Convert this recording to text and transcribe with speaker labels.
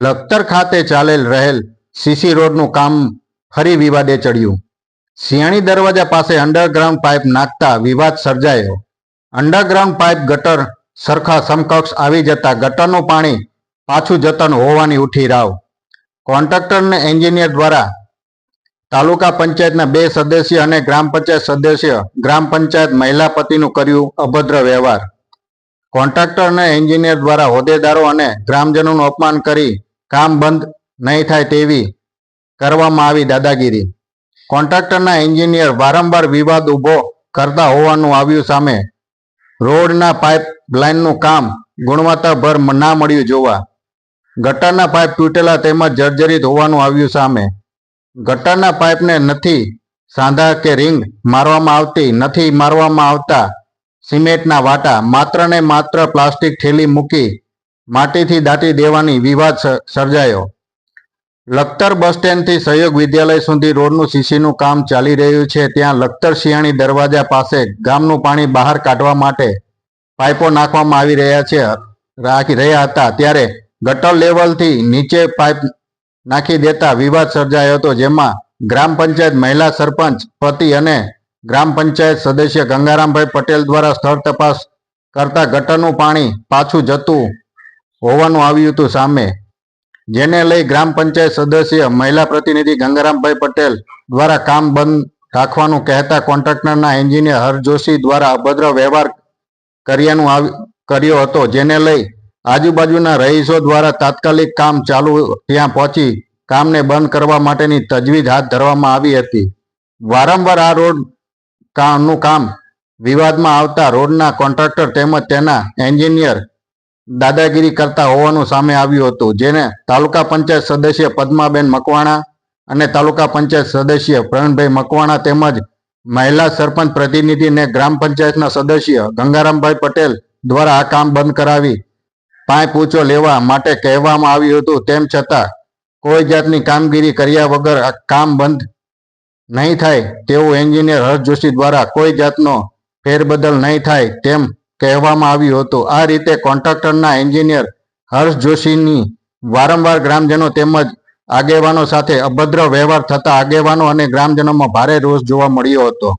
Speaker 1: લખતર ખાતે ચાલેલ રહેલ સીસી રોડનું કામ ફરી વિવાદે ચડ્યું. સિયાણી દરવાજા પાસે અંડરગ્રાઉન્ડ પાઇપ નાખતા વિવાદ સર્જાયો. અંડરગ્રાઉન્ડ પાઇપ ગટર સરખા સમકક્ષ આવી જતા ગટરનું પાણી પાછું જતન હોવાની ઉઠી રાવ. કોન્ટ્રાક્ટરને એન્જિનિયર દ્વારા તાલુકા પંચાયતના બે સદસ્ય અને ગ્રામ પંચાયત સદસ્ય, ગ્રામ પંચાયત મહિલા પતિનું કર્યું અભદ્ર વ્યવહાર. કોન્ટ્રાક્ટર અને એન્જિનિયર દ્વારા હોદ્દેદારો અને ગ્રામજનોનું અપમાન કરી કામ બંધ નહીં થાય તેવી કરવામાં આવી દાદાગીરી. કોન્ટ્રાક્ટરના એન્જિનિયર વારંવાર વિવાદ ઊભો કરતા હોવાનું આવ્યું સામે. રોડના પાઇપ લાઇનનું કામ ગુણવત્તાભર ના મળ્યું જોવા. ગટરના પાઇપ તૂટેલા તેમજ જર્જરિત હોવાનું આવ્યું સામે. ગટરના પાઇપને નથી સાંધા કે રિંગ મારવામાં આવતી, નથી મારવામાં આવતા સિમેન્ટના વાટા. માત્ર ને માત્ર પ્લાસ્ટિક થેલી મૂકી માટીથી દાટી દેવાની વિવાદ સર્જાયો. લખતર બસ સ્ટેન્ડથી સહયોગ વિદ્યાલય સુધી રોડનું સીસીનું કામ ચાલી રહ્યું છે. ત્યાં લખતર શિયાળી દરવાજા પાસે ગામનું પાણી બહાર કાઢવા માટે પાઇપો નાખવામાં આવી રહ્યા છે. રાખી રહ્યા હતા ત્યારે ગટર લેવલથી નીચે પાઇપ નાખી દેતા વિવાદ સર્જાયો હતો, જેમાં ગ્રામ પંચાયત મહિલા સરપંચ પતિ અને ગ્રામ પંચાયત સદસ્ય ગંગારામભાઈ પટેલ દ્વારા સ્થળ તપાસ કરતા ગટરનું પાણી પાછું જતું હોવાનું આવ્યું હતું સામે. જેને લઈ ગ્રામ પંચાયત સદસ્ય મહિલા પ્રતિનિધિ ગંગારામભાઈ પટેલ દ્વારા કામ બંધ રાખવાનું કહેતા કોન્ટ્રાક્ટરના એન્જિનિયર હર જોશી દ્વારા અભદ્ર વ્યવહાર કર્યાનું કર્યો હતો. જેને લઈ આજુબાજુના રહીશો દ્વારા તાત્કાલિક કામ ચાલુ ત્યાં પહોંચી કામને બંધ કરવા માટેની તજવીજ હાથ ધરવામાં આવી હતી. વારંવાર આ રોડ કામનું કામ વિવાદમાં આવતા રોડના કોન્ટ્રાક્ટર તેમજ તેના એન્જિનિયર દાદાગીરી કરતા હોવાનું સામે આવ્યું હતું, જેને તાલુકા પંચાયત સદસ્ય પદ્માબેન મકવાણા અને તાલુકા પંચાયત સદસ્ય પ્રવીણભાઈ મકવાણા તેમજ મહિલા સરપંચ પ્રતિનિધિ અને ગ્રામ પંચાયતના સદસ્ય ગંગારામભાઈ પટેલ દ્વારા આ કામ બંધ કરાવી પાઇપ પૂછો લેવા માટે કહેવામાં આવ્યું હતું. તેમ છતાં કોઈ જાતની કામગીરી કર્યા વગર આ કામ બંધ નહીં થાય તેવું એન્જિનિયર હર્ષ જોશી દ્વારા કોઈ જાતનો ફેરબદલ નહીં થાય તેમ કહેવામાં આવ્યું હતું. આ રીતે કોન્ટ્રાક્ટરના એન્જિનિયર હર્ષ જોશીની વારંવાર ગ્રામજનો તેમજ આગેવાનો સાથે અભદ્ર વ્યવહાર થતા આગેવાનો અને ગ્રામજનોમાં ભારે રોષ જોવા મળ્યો હતો.